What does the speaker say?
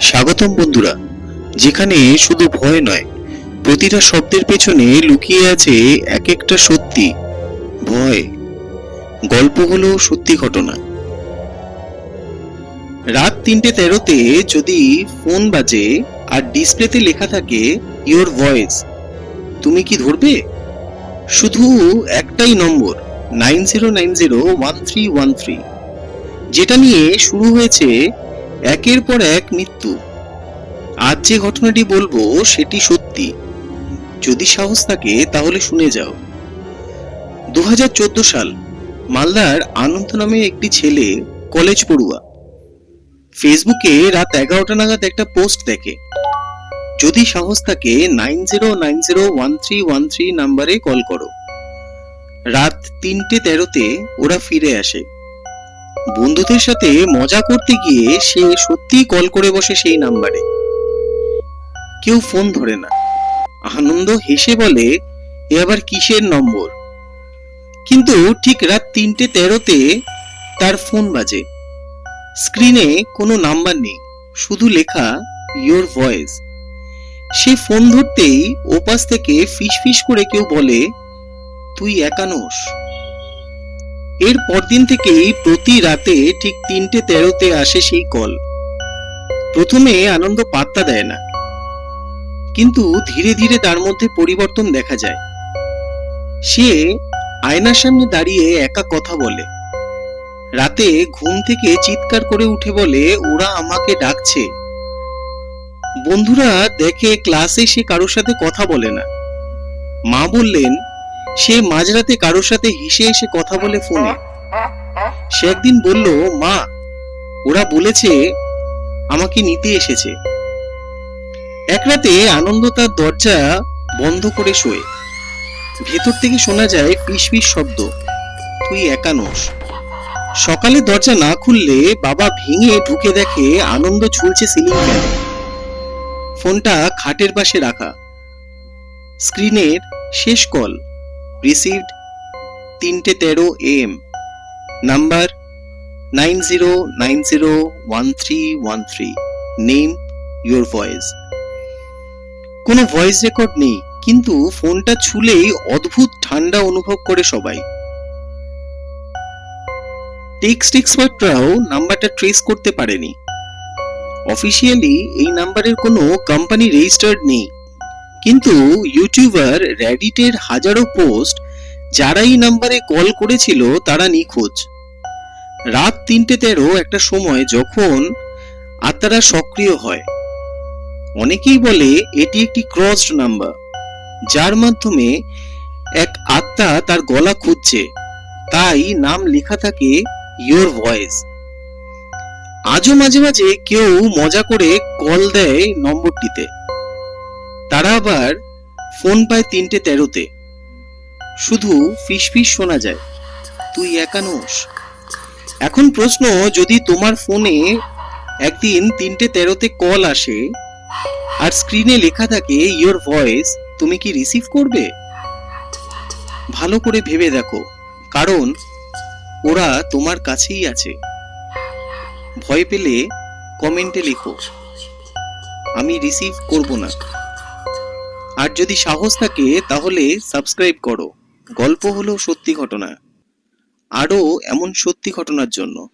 স্বাগতম বন্ধুরা। যেখানে শুধু ভয় নয়, প্রতিটা শব্দের পেছনে লুকিয়ে আছে এক একটা সত্যি, ভয়। গল্প হলো সত্যি ঘটনা। রাত তিনটে তেরোতে যদি ফোন বাজে আর ডিসপ্লেতে লেখা থাকে ইওর ভয়েস তুমি কি ধরবে? শুধু একটাই নম্বর, nine zero nine zero one three one three. যেটা নিয়ে শুরু হয়েছে একের পর এক মৃত্যু। আজ যে ঘটনাটি বলব, সেটি সত্যি। যদি সাহস থাকে, তাহলে শুনে যাও। দুহাজার চোদ্দ সাল, মালদার আনন্দ নামে একটি ছেলে, কলেজ পড়ুয়া। ফেসবুকে রাত এগারোটা নাগাদ একটা পোস্ট দেখে। যদি সাহস থাকে, nine zero nine zero one three one three নাম্বারে কল করো। রাত তিনটে তেরোতে ওরা ফিরে আসে। বন্ধুদের সাথে মজা করতে গিয়ে সে সত্যিই কল করে বসে সেই নাম্বারে। কেউ ফোন ধরে না। আনন্দ হেসে বলে, এ আবার কিসের নম্বর? কিন্তু ঠিক রাত তিনটে তেরোতে তার ফোন বাজে। স্ক্রিনে কোনো নাম্বার নেই, শুধু লেখা, ইয়োর ভয়েস সে ফোন ধরতেই ওপাশ থেকে ফিস ফিস করে কেউ বলে, তুই একানোস এর পরদিন থেকেই প্রতি রাতে ঠিক তিনটে তেরোতে আসে সেই কল। প্রথমে আনন্দ পাত্তা দেয় না। কিন্তু ধীরে ধীরে তার মধ্যে পরিবর্তন দেখা যায়। সে আয়নার সামনে দাঁড়িয়ে একা কথা বলে। রাতে ঘুম থেকে চিৎকার করে উঠে বলে, ওরা আমাকে ডাকছে। বন্ধুরা দেখে ক্লাসে সে কারোর সাথে কথা বলে না। মা বললেন সে মাঝরাতে কারোর সাথে হেসে হেসে কথা বলে ফোনে। সে একদিন বলল, মা, ওরা বলেছে আমাকে নিতে এসেছে। এক রাতে আনন্দ তার দরজা বন্ধ করে শোয়ে। ভেতর থেকে শোনা যায় ফিস শব্দ, তুই একানোস সকালে দরজা না খুললে বাবা ভেঙে ঢুকে দেখে আনন্দ ঝুলছে সিলিং ফ্যানে। ফোনটা খাটের পাশে রাখা। স্ক্রিনের শেষ কল। রিসিভড তিনটে তেরো M number nine zero nine zero one three one three name your voice কোনো ভয়েস রেকর্ড নেই, কিন্তু ফোনটা ছুলেই অদ্ভুত ঠান্ডা অনুভব করে সবাই। টেক্সট এক্সপার্টরাও নাম্বারটা ট্রেস করতে পারেনি। অফিসিয়ালি এই নাম্বারের কোনো কোম্পানি রেজিস্টার্ড নেই। কিন্তু ইউটিউবার র্যাডিটের হাজারো পোস্ট যারা এই নাম্বারে কল করেছিল তারা নিখোঁজ। রাত তিনটে তেরো একটা সময় যখন আত্মারা সক্রিয় হয়, অনেকেই বলে এটি একটি ক্রসড নাম্বার যার মাধ্যমে এক আত্মা তার গলা খুঁজছে, তাই নাম লেখা থাকে ইয়োর ভয়েস আজও মাঝে মাঝে কেউ মজা করে কল দেয় নম্বরটিতে। আবার ফোন পায় তিনটে তেরোতে। শুধু ফিস ফিস শোনা যায়। তুই একানোস এখন প্রশ্ন, যদি তোমার ফোনে একদিন তিনটে তেরোতে কল আসে আর স্ক্রিনে লেখা থাকে ইয়োর ভয়েস তুমি কি রিসিভ করবে? ভালো করে ভেবে দেখো। কারণ ওরা তোমার কাছেই আছে। ভয় পেলে কমেন্টে লেখো, আমি রিসিভ করব না। আর যদি সাহস থাকে, তাহলে সাবস্ক্রাইব করো। গল্প হলো সত্যি ঘটনা। আরও এমন সত্যি ঘটনার জন্য।